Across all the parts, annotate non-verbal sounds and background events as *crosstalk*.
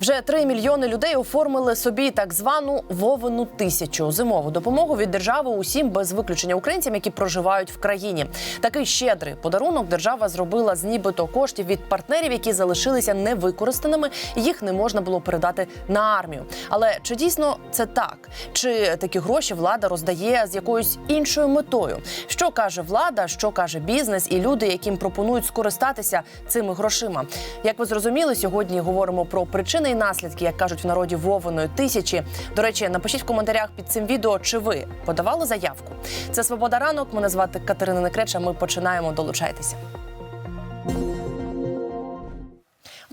Вже 3 мільйони людей оформили собі так звану Вовину тисячу зимову допомогу від держави усім без виключення українцям, які проживають в країні. Такий щедрий подарунок держава зробила з нібито коштів від партнерів, які залишилися невикористаними. Їх не можна було передати на армію. Але чи дійсно це так? Чи такі гроші влада роздає з якоюсь іншою метою? Що каже влада, що каже бізнес і люди, яким пропонують скористатися цими грошима? Як ви зрозуміли, сьогодні говоримо про причини і наслідки, як кажуть в народі Вованої тисячі. До речі, напишіть в коментарях під цим відео, чи ви подавали заявку. Це Свобода ранок. Мене звати Катерина Некреча. Ми починаємо. Долучайтеся.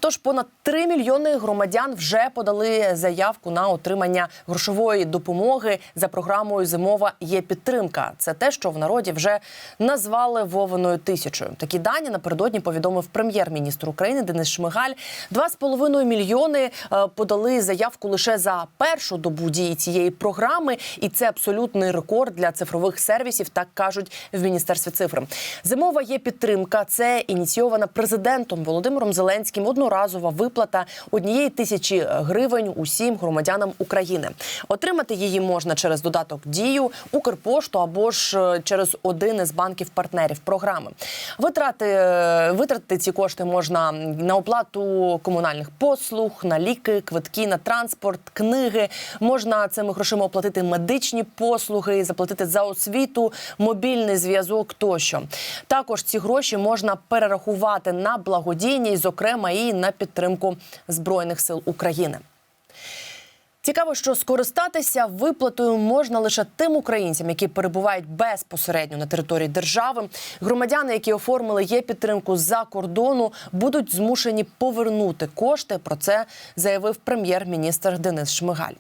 Тож понад 3 мільйони громадян вже подали заявку на отримання грошової допомоги за програмою Зимова є підтримка. Це те, що в народі вже назвали Вовиною тисячою. Такі дані напередодні повідомив прем'єр-міністр України Денис Шмигаль. 2,5 мільйони е, подали заявку лише за першу добу дії цієї програми, і це абсолютний рекорд для цифрових сервісів. Так кажуть в міністерстві цифр. Зимова є підтримка. Це ініційована президентом Володимиром Зеленським одноразова виплата однієї тисячі гривень усім громадянам України. Отримати її можна через додаток дію, Укрпошту або ж е, через один із банків партнерів програми. Витрати е, витратити ці кошти можна на оплату комунальних послуг, на ліки, квитки на транспорт, книги. Можна цими грошима оплатити медичні послуги, заплатити за освіту, мобільний зв'язок тощо. Також ці гроші можна перерахувати на благодійність, зокрема і на підтримку збройних сил України. Цікаво, що скористатися виплатою можна лише тим українцям, які перебувають безпосередньо на території держави. Громадяни, які оформили є підтримку з-за кордону, будуть змушені повернути кошти. Про це заявив прем'єр-міністр Денис Шмигаль.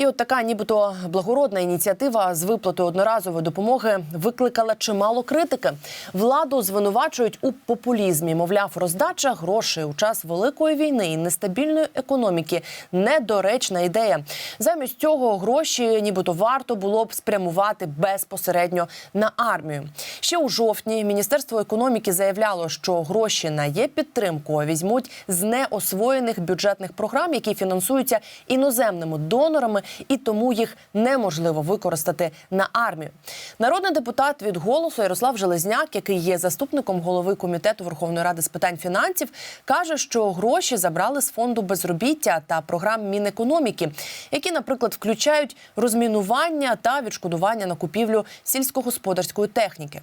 І от така, нібито благородна ініціатива з виплатою одноразової допомоги викликала чимало критики. Владу звинувачують у популізмі. Мовляв, роздача грошей у час великої війни і нестабільної економіки недоречна ідея. Замість цього гроші, нібито варто було б спрямувати безпосередньо на армію. Ще у жовтні міністерство економіки заявляло, що гроші на є підтримку візьмуть з неосвоєних бюджетних програм, які фінансуються іноземними донорами, і тому їх неможливо використати на армію. Народний депутат від голосу Ярослав Железняк, який є заступником голови комітету Верховної Ради з питань фінансів, каже, що гроші забрали з фонду безробіття та програм Мінекономіки, які, наприклад, включають розмінування та відшкодування на купівлю сільськогосподарської техніки.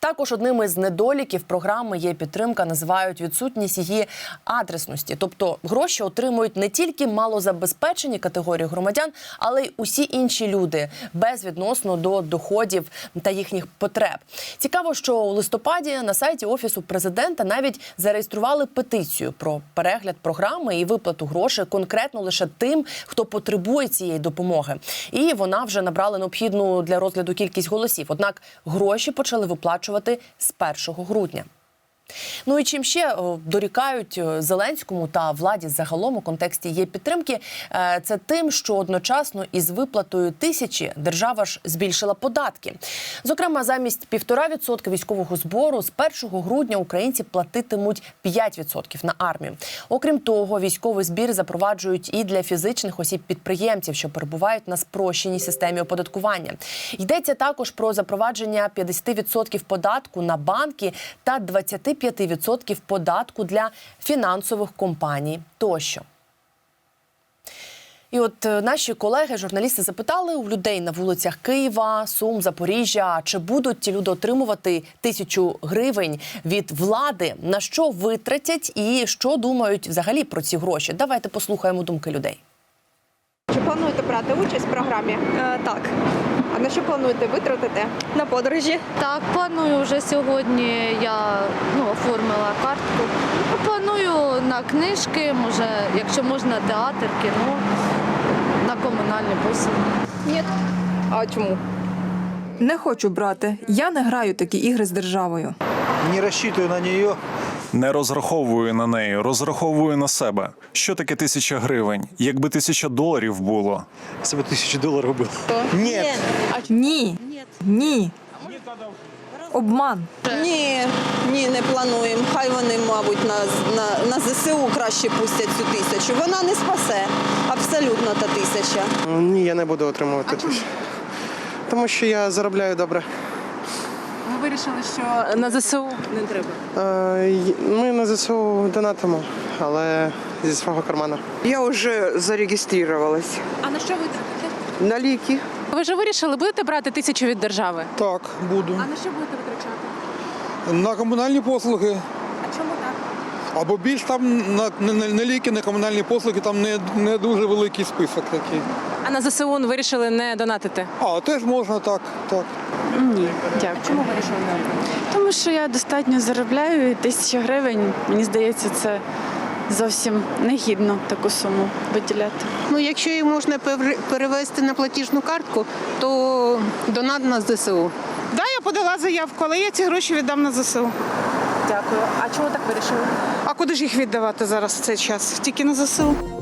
Також одним із недоліків програми є підтримка, називають відсутність її адресності. Тобто гроші отримують не тільки малозабезпечені категорії громадян, але й усі інші люди безвідносно до доходів та їхніх потреб. Цікаво, що у листопаді на сайті офісу президента навіть зареєстрували петицію про перегляд програми і виплату грошей конкретно лише тим, хто потребує цієї допомоги. І вона вже набрала необхідну для розгляду кількість голосів. Однак гроші почали виплачувати з 1 грудня. Ну і чим ще дорікають е, Зеленському та владі загалом у контексті є підтримки, е, це тим, що одночасно із виплатою тисячі держава ж збільшила податки. Зокрема, замість півтора відсотка військового збору з 1 грудня українці платитимуть 5% на армію. Окрім того, військовий збір запроваджують і для фізичних осіб підприємців, що перебувають на спрощеній системі оподаткування. Йдеться також про запровадження 50% податку на банки та 25% податку для фінансових компаній тощо. І от е, наші колеги, журналісти, запитали у людей на вулицях Києва, Сум, Запоріжжя, чи будуть ті люди отримувати тисячу гривень від влади, на що витратять і що думають взагалі про ці гроші. Давайте послухаємо думки людей. Плануєте брати участь в програмі? Е, так, А на що плануєте витратити? на подорожі. Так, планую вже сьогодні. Я ну, оформила картку. Ну, Планую на книжки, може, якщо можна, театр, кіно, на комунальні послуги. Ні. А чому? Не хочу брати. Я не граю такі ігри з державою. Не рассчитываю на нее Не розраховую на неї, розраховую на себе. Що таке тисяча гривень? Якби тисяча доларів було. Если бы тысяча долларов было. Нет. Ні. Ні. обман. Ні, ні, не плануємо. Хай вони, мабуть, на, на, на ЗСУ краще пустять цю тисячу. Вона не спасе. Абсолютно та тисяча. Ні, я не буду отримувати. тисячу. Тому що я заробляю добре. Ви вирішили, що на ЗСУ не треба. Е, Ми на ЗСУ донатимо, але зі свого кармана. Я уже зарегистрировалась. А на що витратите? На ліки. Ви вже вирішили, будете брати тисячу від держави? Так, буду. А на що будете витрачати? На комунальні послуги. А чому так? Або більш там на, на, на, на ліки, на комунальні послуги, там не, не дуже великий список такий. А на ЗСУ вирішили не донатити? А, теж можна так, так. Дякую. Чому вирішили не Тому що я достатньо заробляю і тисяча гривень. Мені здається, це зовсім негідно таку суму виділяти. Ну, якщо її можна пере- перевести на платіжну картку, то донат на ЗСУ. Да, я подала заявку, але я ці гроші віддам на ЗСУ. Дякую. А чому так вирішили? А куди ж їх віддавати зараз в цей час? Тільки на ЗСУ.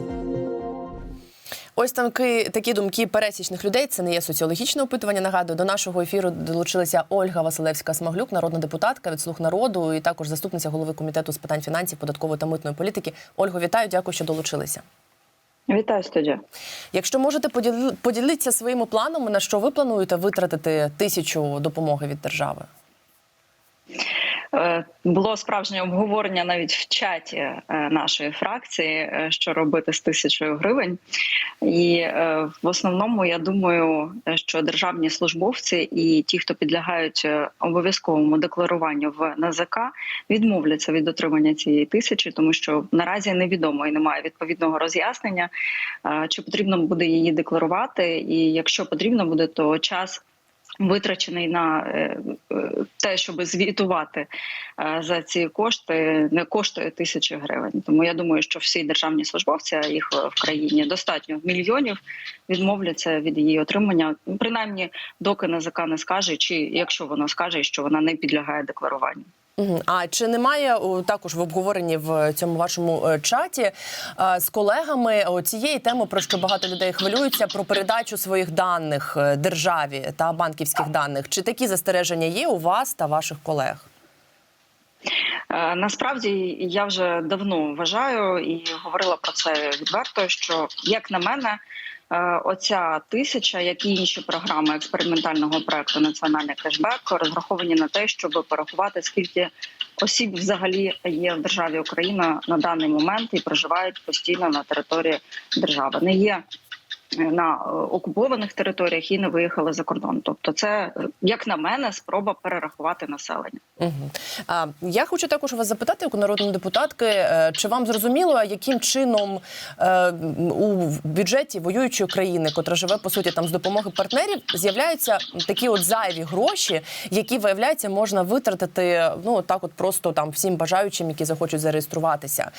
Ось такі, такі думки пересічних людей. Це не є соціологічне опитування. Нагадую, до нашого ефіру долучилися Ольга Василевська-Смаглюк, народна депутатка від слуг народу, і також заступниця голови комітету з питань фінансів, податкової та митної політики. Ольго, вітаю, дякую, що долучилися. Вітаю студія. Якщо можете поділи- поділитися своїми планами, на що ви плануєте витратити тисячу допомоги від держави? Е, Було справжнє обговорення навіть в чаті е, нашої фракції, е, що робити з тисячою гривень. І в основному я думаю, що державні службовці і ті, хто підлягають обов'язковому декларуванню в НАЗК, відмовляться від отримання цієї тисячі, тому що наразі невідомо і немає відповідного роз'яснення, чи потрібно буде її декларувати, і якщо потрібно буде, то час. Витрачений на е, е, те, щоб звітувати е, за ці кошти, не коштує тисячі гривень. Тому я думаю, що всі державні службовці, а їх в країні достатньо мільйонів, відмовляться від її отримання, принаймні, доки НАЗК не скаже, чи якщо вона скаже, що вона не підлягає декларуванню. А чи немає також в обговоренні в цьому вашому е, чаті е, з колегами цієї теми, про що багато людей хвилюються, про передачу своїх даних е, державі та банківських даних? Чи такі застереження є у вас та ваших колег? Е, Насправді я вже давно вважаю і говорила про це відверто. Що як на мене, е, оця тисяча, як і інші програми експериментального проекту Національний кешбек розраховані на те, щоб порахувати скільки осіб взагалі є в державі Україна на даний момент і проживають постійно на території держави. Не є е, на е, окупованих територіях і не виїхали за кордон. Тобто, це е, як на мене, спроба перерахувати населення. Угу. А, я хочу також вас запитати, як у народної депутатки, е, чи вам зрозуміло, яким чином е, у бюджеті воюючої країни, котра живе по суті там з допомоги партнерів, з'являються такі от зайві гроші, які виявляється можна витратити ну так, от просто там всім бажаючим, які захочуть зареєструватися.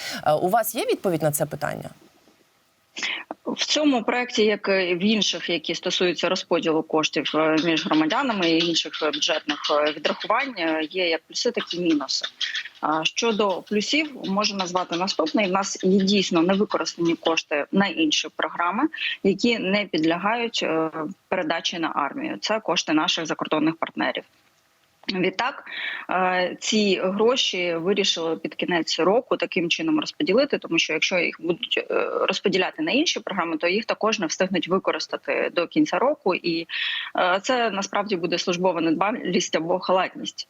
У вас є відповідь на це питання? В цьому проєкті, як і в інших, які стосуються розподілу коштів е, між громадянами і інших бюджетних е, відрахувань, е, є як плюси, так і мінуси. Щодо плюсів, можу назвати наступний. У нас є дійсно невикористані кошти на інші програми, які не підлягають передачі на армію. Це кошти наших закордонних партнерів. Відтак е, ці гроші вирішили під кінець року таким чином розподілити, тому що якщо їх будуть е, розподіляти на інші програми, то їх також не встигнуть використати до кінця року, і е, це насправді буде службова недбалість або халатність.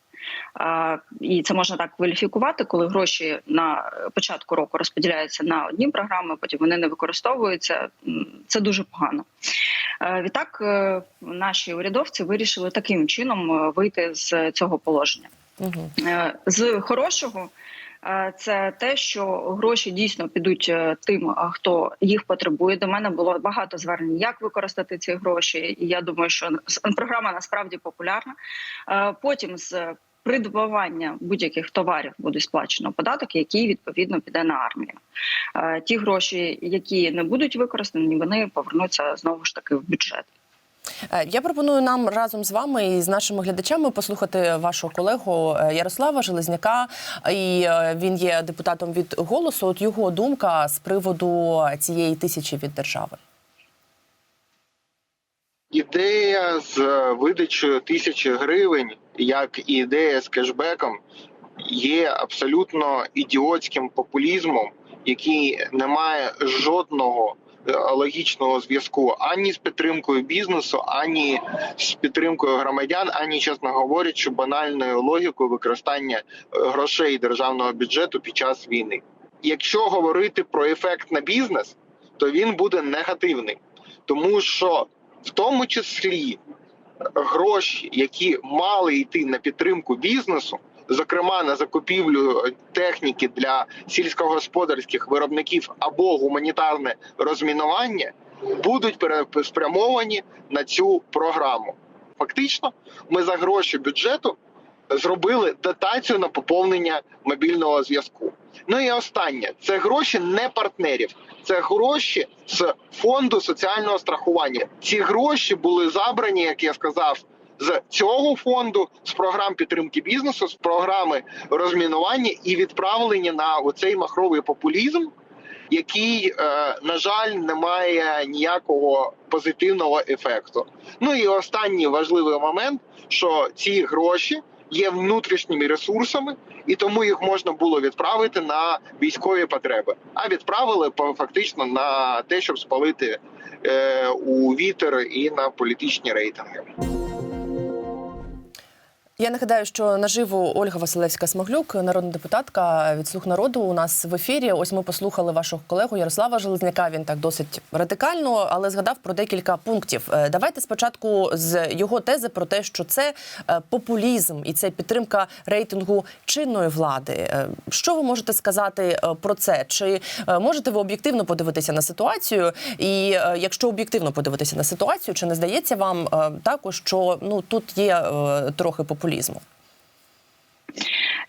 І це можна так кваліфікувати, коли гроші на початку року розподіляються на одні програми, потім вони не використовуються. Це дуже погано. Е, Відтак, е, наші урядовці вирішили таким чином е, вийти з цього положення. Угу. З хорошого це те, що гроші дійсно підуть тим, хто їх потребує. До мене було багато звернень, як використати ці гроші. І я думаю, що програма насправді популярна. Потім з придбавання будь-яких товарів буде сплачено податок, який відповідно піде на армію. Е, Ті гроші, які не будуть використані, вони повернуться знову ж таки в бюджет. Е, Я пропоную нам разом з вами і з нашими глядачами послухати вашого колегу е, Ярослава Железняка. І він є депутатом від голосу. От його думка з приводу цієї тисячі від держави. Ідея з видачею тисячі гривень як і ідея з кешбеком, є абсолютно ідіотським популізмом, який не має жодного е, логічного зв'язку ані з підтримкою бізнесу, ані з підтримкою громадян, ані, чесно говорячи, банальною логікою використання е, грошей державного бюджету під час війни. Якщо говорити про ефект на бізнес, то він буде негативним, тому що в тому числі гроші, які мали йти на підтримку бізнесу, зокрема на закупівлю техніки для сільськогосподарських виробників або гуманітарне розмінування, будуть переспрямовані на цю програму. Фактично, ми за гроші бюджету зробили дотацію на поповнення мобільного зв'язку. Ну і останнє це гроші не партнерів, це гроші з фонду соціального страхування. Ці гроші були забрані, як я сказав, з цього фонду, з програм підтримки бізнесу, з програми розмінування і відправлені на оцей махровий популізм, який, е, на жаль, не має ніякого позитивного ефекту. Ну і останній важливий момент, що ці гроші є внутрішніми ресурсами, і тому їх можна було відправити на військові потреби. А відправили фактично на те, щоб спалити е, у вітер і на політичні рейтинги. Я нагадаю, що наживо Ольга Василевська Смаглюк, народна депутатка від слуг народу, у нас в ефірі. Ось ми послухали вашого колегу Ярослава Железняка. Він так досить радикально, але згадав про декілька пунктів. Е, Давайте спочатку з його тези про те, що це е, популізм і це підтримка рейтингу чинної влади. Е, Що ви можете сказати про це? Чи можете ви об'єктивно подивитися на ситуацію? І якщо об'єктивно подивитися на ситуацію, чи не здається вам також, що ну тут є трохи популізму?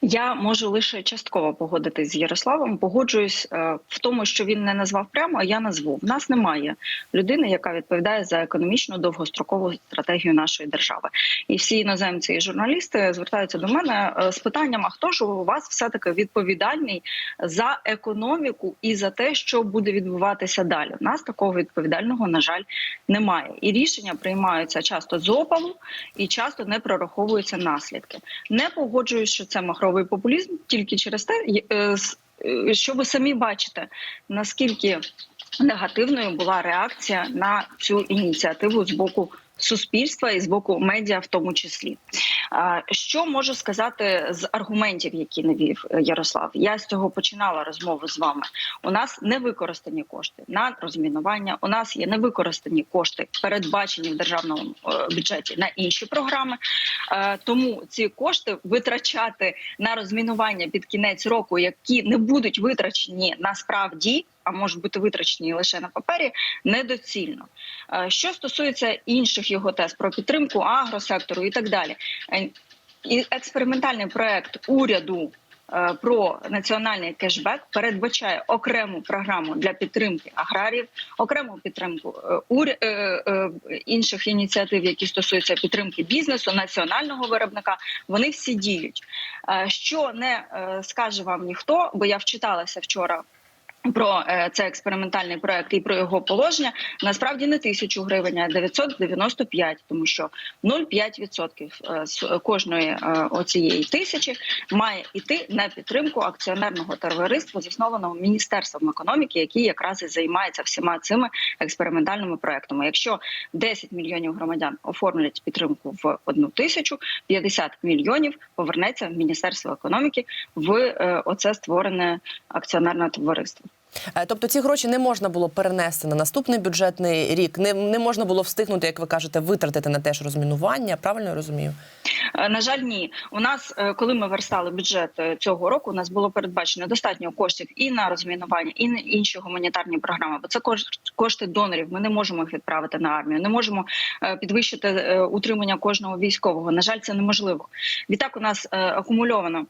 Я можу лише частково погодитись з Ярославом. Погоджуюсь е, в тому, що він не назвав прямо, а я назву. В нас немає людини, яка відповідає за економічну довгострокову стратегію нашої держави. І всі іноземці і журналісти звертаються до мене е, з питанням: а хто ж у вас все таки відповідальний за економіку і за те, що буде відбуватися далі? У нас такого відповідального на жаль немає. І рішення приймаються часто з опалу і часто не прораховуються наслідки. Не погоджуюсь, що це махровий популізм тільки через те, е, е, що ви самі бачите, наскільки негативною була реакція на цю ініціативу з боку суспільства і з боку медіа, в тому числі. Що можу сказати з аргументів, які навів е, Ярослав? Я з цього починала розмову з вами. У нас не використані кошти на розмінування. У нас є невикористані кошти, передбачені в державному е, бюджеті на інші програми. Е, Тому ці кошти витрачати на розмінування під кінець року, які не будуть витрачені насправді. А можуть бути витрачені лише на папері, недоцільно. Е, Що стосується інших його тез про підтримку агросектору і так далі, Е, експериментальний проект уряду е, про національний кешбек передбачає окрему програму для підтримки аграріїв, окрему підтримку е, інших ініціатив, які стосуються підтримки бізнесу, національного виробника. Вони всі діють. Що не скаже вам ніхто, бо я вчиталася вчора. Про е, цей експериментальний проект і про його положення насправді не тисячу гривень, а 995, тому що 0,5% е, з кожної е, оцієї тисячі має йти на підтримку акціонерного товариства, заснованого міністерством економіки, який якраз і займається всіма цими експериментальними проектами. Якщо 10 мільйонів громадян оформлять підтримку в одну тисячу, 50 мільйонів повернеться в міністерство економіки в оце створене акціонерне товариство. Е, Тобто ці гроші не можна було перенести на наступний бюджетний рік. Не, не можна було встигнути, як ви кажете, витратити на те ж розмінування. Правильно я розумію? Е, На жаль, ні. У нас, е, коли ми верстали бюджет цього року, у нас було передбачено достатньо коштів і на розмінування, і на інші гуманітарні програми. Бо це кош- кошти донорів. Ми не можемо їх відправити на армію. Не можемо підвищити утримання кожного військового. На жаль, це неможливо. Відтак у нас акумульовано.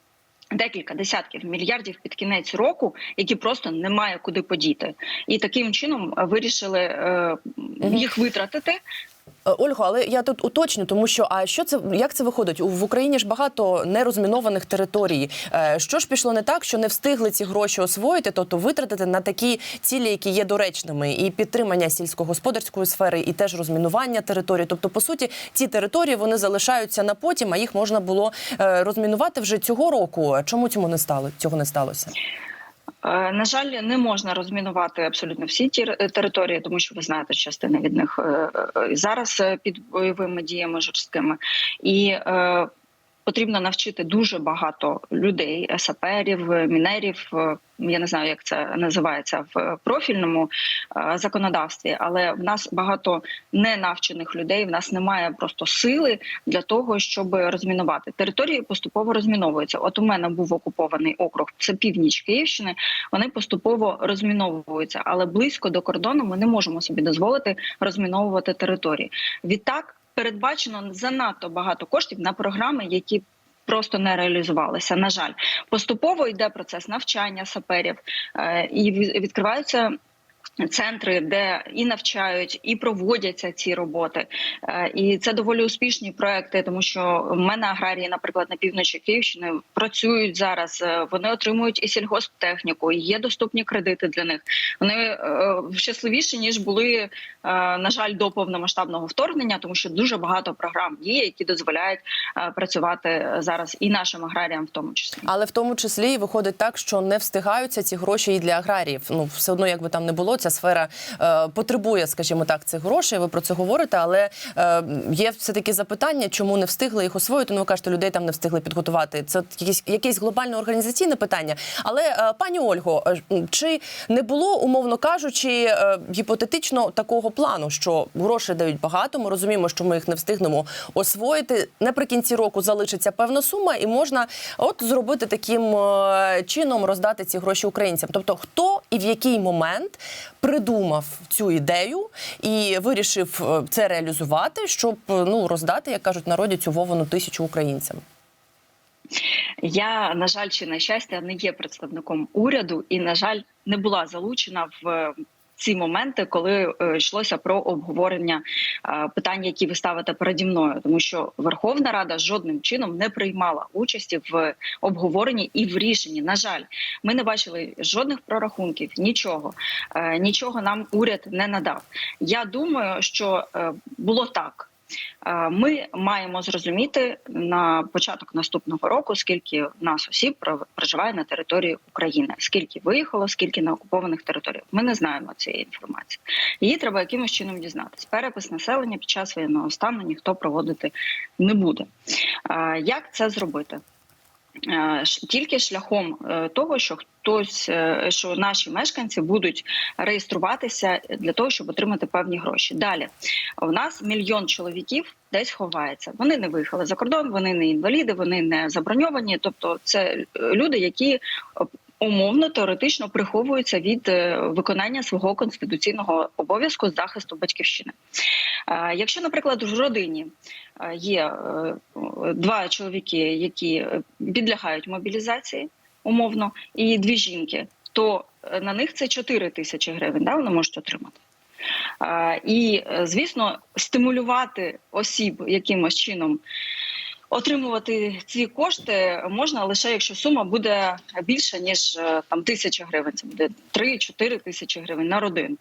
Декілька десятків мільярдів під кінець року, які просто немає куди подіти, і таким чином вирішили е, їх витратити Ольго, але я тут уточню, тому що а що це як це виходить? В Україні ж багато нерозмінованих територій. Е, Що ж пішло не так, що не встигли ці гроші освоїти, тобто витратити на такі цілі, які є доречними, і підтримання сільськогосподарської сфери, і теж розмінування територій. Тобто, по суті, ці території вони залишаються на потім, а їх можна було е, розмінувати вже цього року. Чому цьому не стало? Цього не сталося? Е, На жаль, не можна розмінувати абсолютно всі ті території, тому що ви знаєте, частина від них е, е, зараз е, під бойовими діями жорсткими, і е, потрібно навчити дуже багато людей, саперів, мінерів. е, Я не знаю, як це називається в профільному е, законодавстві, але в нас багато ненавчених людей. В нас немає просто сили для того, щоб розмінувати території. Поступово розміновуються. От у мене був окупований округ, це північ Київщини. Вони поступово розміновуються, але близько до кордону ми не можемо собі дозволити розміновувати території. Відтак передбачено занадто багато коштів на програми, які Просто не реалізувалися. На жаль, поступово йде процес навчання саперів е, і ві- відкриваються центри, де і навчають, і проводяться ці роботи. Е, І це доволі успішні проекти, тому що в мене аграрії, наприклад, на півночі Київщини працюють зараз. е, Вони отримують і сільгосптехніку, і є доступні кредити для них. Вони е, щасливіші ніж були, на жаль, до повномасштабного вторгнення, тому що дуже багато програм є, які дозволяють працювати зараз і нашим аграріям, в тому числі. Але в тому числі виходить так, що не встигаються ці гроші і для аграріїв. Ну все одно, як би там не було, ця сфера е, потребує, скажімо так, цих грошей. Ви про це говорите, але е, є все таки запитання, чому не встигли їх освоїти. Ну ви кажете, людей там не встигли підготувати. Це якесь якесь глобальне організаційне питання. Але е, пані Ольго, чи не було, умовно кажучи, гіпотетично такого плану, що грошей дають багато? Ми розуміємо, що ми їх не встигнемо освоїти. Наприкінці року залишиться певна сума, і можна от зробити таким чином роздати ці гроші українцям. Тобто, хто і в який момент придумав цю ідею і вирішив е, це реалізувати, щоб е, ну роздати, як кажуть, народі цю вовану тисячу українцям. Я на жаль, чи на щастя, не є представником уряду, і на жаль, не була залучена в. Ці моменти, коли е, йшлося про обговорення е, питань, які ви ставите переді мною, тому що Верховна Рада жодним чином не приймала участі в обговоренні і в рішенні. На жаль, ми не бачили жодних прорахунків, нічого, Е, нічого нам уряд не надав. Я думаю, що було так. Е, Ми маємо зрозуміти на початок наступного року, скільки в нас осіб про- проживає на території України, скільки виїхало, скільки на окупованих територіях. Ми не знаємо цієї інформації. Її треба якимось чином дізнатись. Перепис населення під час воєнного стану ніхто проводити не буде. Е, Як це зробити? Е, Тільки шляхом е, того, що хтось, е, що наші мешканці будуть реєструватися для того, щоб отримати певні гроші. Далі у нас мільйон чоловіків десь ховається. Вони не виїхали за кордон, вони не інваліди, вони не заброньовані. Тобто, це люди, які умовно теоретично приховуються від е, виконання свого конституційного обов'язку з захисту батьківщини. Е, Якщо, наприклад, в родині е, є два чоловіки, які підлягають мобілізації умовно, і дві жінки, то на них це 4 тисячі гривень, да, вони можуть отримати. І, звісно, стимулювати осіб якимось чином отримувати ці кошти можна лише якщо сума буде більша ніж е, там тисяча гривень. Це буде 3-4 тисячі гривень на родину.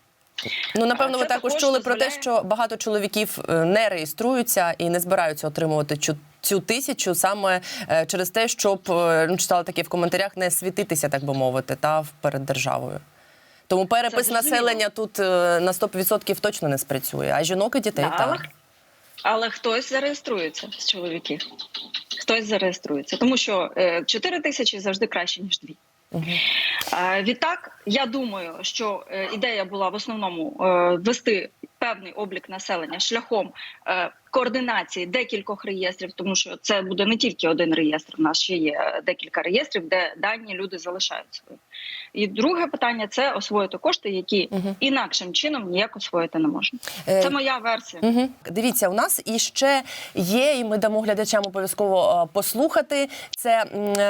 Ну напевно, Це ви також чули про те, що багато чоловіків е, не реєструються і не збираються отримувати цю, тисячу саме е, через те, щоб ну, читала таке в коментарях, не світитися, так би мовити, та перед державою. Тому перепис населення тут на 100% точно не спрацює, а жінок і дітей Да, так. Але хтось зареєструється з чоловіків. Хтось зареєструється, тому що чотири 4 тисячі завжди краще ніж 2. Е, Відтак, я думаю, що е, ідея була в основному е, вести певний облік населення шляхом е, координації декількох реєстрів, тому що це буде не тільки один реєстр. У нас ще є декілька реєстрів, де дані люди залишають свої. І друге питання це освоїти кошти, які Мгм. інакшим чином ніяк освоїти не можна. Е, Це моя версія. Угу. Дивіться, у нас іще є, і ми дамо глядачам обов'язково е, послухати. Це е,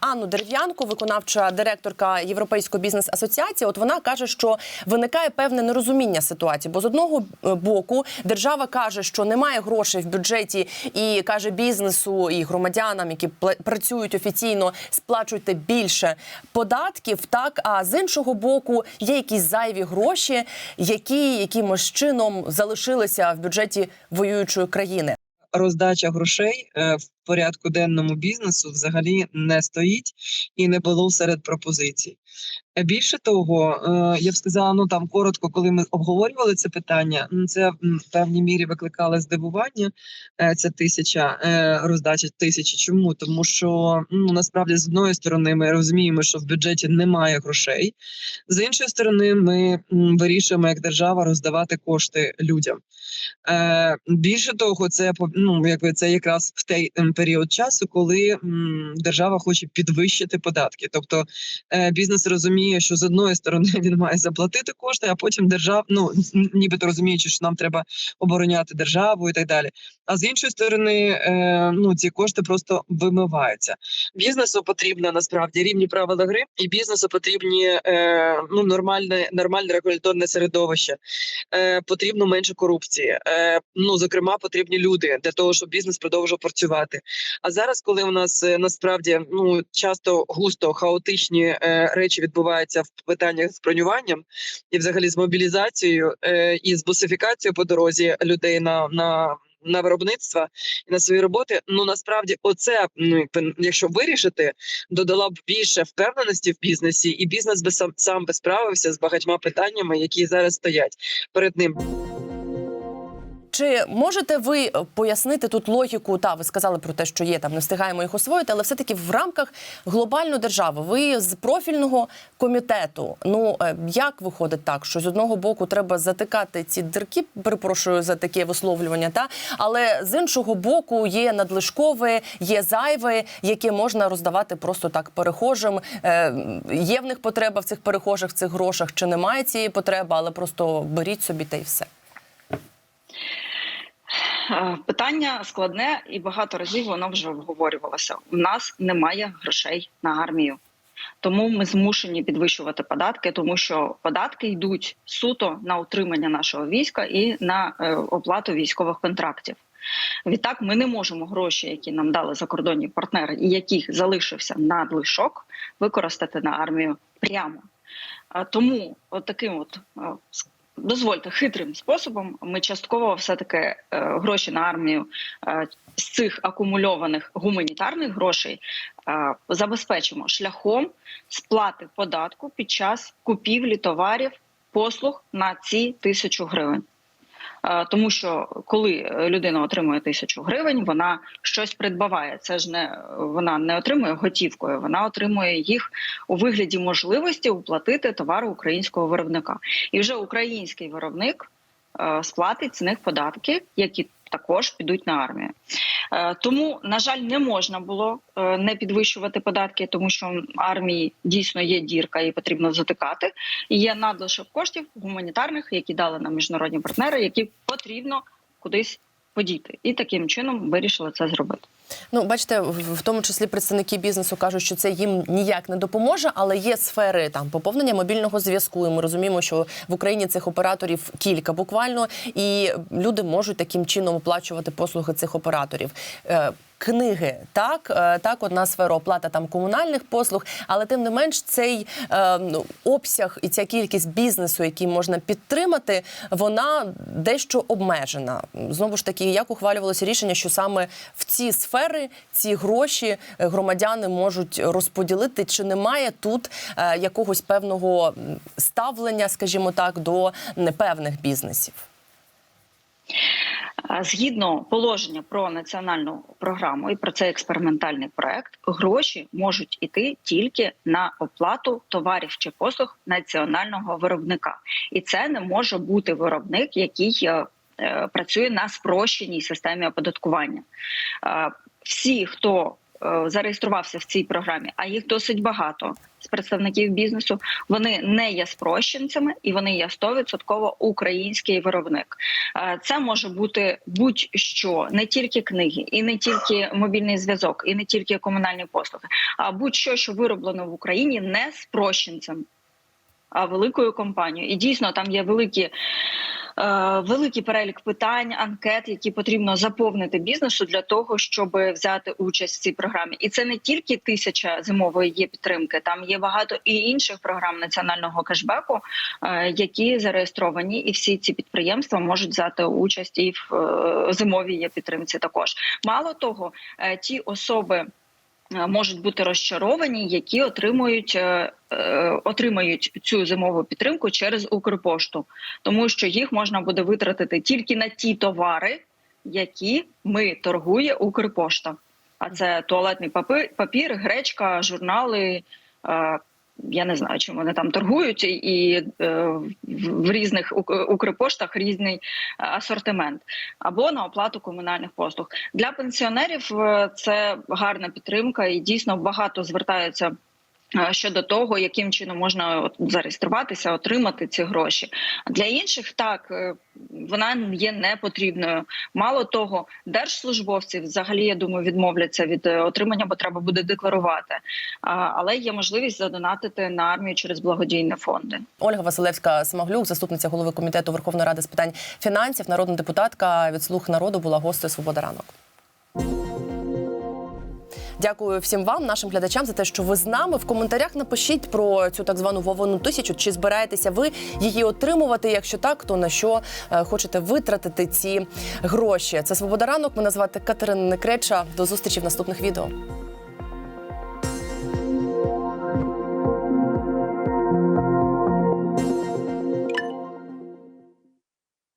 Анну Дерев'янку, виконавча директорка Європейської бізнес асоціації. От вона каже, що виникає певне нерозуміння ситуації, бо з одного боку держава каже, що немає грошей в бюджеті, і каже бізнесу і громадянам, які працюють офіційно, сплачуйте більше податків. Так а з іншого боку, є якісь зайві гроші, які якимось чином залишилися в бюджеті воюючої країни. роздача грошей е, порядку денному бізнесу взагалі не стоїть і не було серед пропозицій. Е, Більше того, е, я б сказала, ну там коротко, коли ми обговорювали це питання, ну, це в певній мірі викликало здивування. е, Ця тисяча роздача тисячі. Чому? Тому що ну насправді з одної сторони ми розуміємо, що в бюджеті немає грошей. З іншої сторони, ми вирішуємо як держава роздавати кошти людям. Більше того, це ну, якби це якраз в ем, період часу, коли держава хоче підвищити податки. Тобто е, бізнес розуміє, що з одної сторони *laughs* він має заплатити кошти, а потім держава, ну нібито розуміючи, що нам треба обороняти державу і так далі. А з іншої сторони, е, ну ці кошти просто вимиваються. Бізнесу потрібно насправді рівні правила гри, і бізнесу потрібні е, ну нормальне, нормальне регуляторне середовище. Потрібно менше корупції. Ну зокрема, потрібні люди для того, щоб бізнес продовжував працювати. А зараз, коли у нас е, насправді ну часто густо хаотичні е, речі відбуваються в питаннях з бронюванням і взагалі з мобілізацією е, і з бусифікацією по дорозі людей на. на на виробництва і на свої роботи, ну насправді, оце ну якщо вирішити, додала б більше впевненості в бізнесі, і бізнес би сам сам би справився з багатьма питаннями, які зараз стоять перед ним. Чи можете ви е, пояснити тут логіку? Та ви сказали про те, що є там, не встигаємо їх освоїти, але все-таки в рамках глобальної держави, ви з профільного комітету. Ну е, як виходить так, що з одного боку треба затикати ці дирки, перепрошую за таке висловлювання, та але з іншого боку є надлишкове, є зайве, яке можна роздавати просто так перехожим. Е, є в них потреба в цих перехожих, в цих грошах, чи немає цієї потреби, але просто беріть собі та й все. Питання складне і багато разів воно вже обговорювалося. У нас немає грошей на армію. Тому ми змушені підвищувати податки, тому що податки йдуть суто на утримання нашого війська і на е, оплату військових контрактів. Відтак, ми не можемо гроші, які нам дали закордонні партнери, і яких залишився надлишок, використати на армію прямо. Тому от таким от е, дозвольте хитрим способом ми частково все таки е, гроші на армію е, з цих акумульованих гуманітарних грошей е, забезпечимо шляхом сплати податку під час купівлі товарів послуг на ці тисячу гривень. Е, Тому що коли е, людина отримує тисячу гривень, вона щось придбаває. Це ж не вона не отримує готівкою, вона отримує їх у вигляді можливості уплатити товару українського виробника. І вже український виробник е, сплатить з них податки, які також підуть на армію. Е, Тому, на жаль, не можна було е, не підвищувати податки, тому що армії дійсно є дірка і потрібно затикати. І є надлишок коштів гуманітарних, які дали нам міжнародні партнери, які потрібно кудись подіти. І таким чином вирішили це зробити. Ну, бачите, в тому числі представники бізнесу кажуть, що це їм ніяк не допоможе, але є сфери там поповнення мобільного зв'язку. І ми розуміємо, що в Україні цих операторів кілька буквально, і люди можуть таким чином оплачувати послуги цих операторів. Книги, так, е, так, одна сфера оплата там комунальних послуг, але тим не менш цей е, ну, обсяг і ця кількість бізнесу, який можна підтримати, вона дещо обмежена. Знову ж таки, як ухвалювалося рішення, що саме в ці сфери ці гроші громадяни можуть розподілити, чи немає тут е, якогось певного ставлення, скажімо так, до непевних бізнесів? Згідно положення про національну програму і про цей експериментальний проект, гроші можуть іти тільки на оплату товарів чи послуг національного виробника, і це не може бути виробник, який е, е, працює на спрощеній системі оподаткування. Е, Всі, хто зареєструвався в цій програмі, а їх досить багато з представників бізнесу, вони не є спрощенцями і вони є 100% український виробник. Е, Це може бути будь-що, не тільки книги, і не тільки мобільний зв'язок, і не тільки комунальні послуги, а будь-що, що вироблено в Україні, не спрощенцем, а великою компанією. І дійсно там є великі. Е, Великий перелік питань, анкет, які потрібно заповнити бізнесу для того, щоб взяти участь в цій програмі, і це не тільки тисяча зимової є підтримки. Там є багато і інших програм національного кешбеку, е, які зареєстровані, і всі ці підприємства можуть взяти участь і в е, зимовій є підтримці. Також мало того, ті особи можуть бути розчаровані, які отримують. е, е, Отримають цю зимову підтримку через Укрпошту, тому що їх можна буде витратити тільки на ті товари, які ми торгує Укрпошта. А це туалетний папи- папір, гречка, журнали. Я не знаю, чим вони там торгують, і- е, в- різних Ук- Укрпоштах різний е, асортимент або на оплату комунальних послуг для пенсіонерів. е, Це гарна підтримка, і дійсно багато звертаються. Е, Щодо того, яким чином можна зареєструватися, отримати ці гроші для інших, так е, вона є непотрібною. Мало того, держслужбовці взагалі я думаю відмовляться від е, отримання, бо треба буде декларувати. Але є можливість задонатити на армію через благодійні фонди. Ольга Василевська Смаглюк, заступниця голови комітету Верховної Ради з питань фінансів, народна депутатка від слуг народу була гостею Свобода ранок. Дякую всім вам, нашим глядачам, за те, що ви з нами. В коментарях напишіть про цю так звану вовону тисячу. Чи збираєтеся ви її отримувати? Якщо так, то на що е, хочете витратити ці гроші? Це Свобода ранок. Мене звати Катерина Некреча. До зустрічі в наступних відео.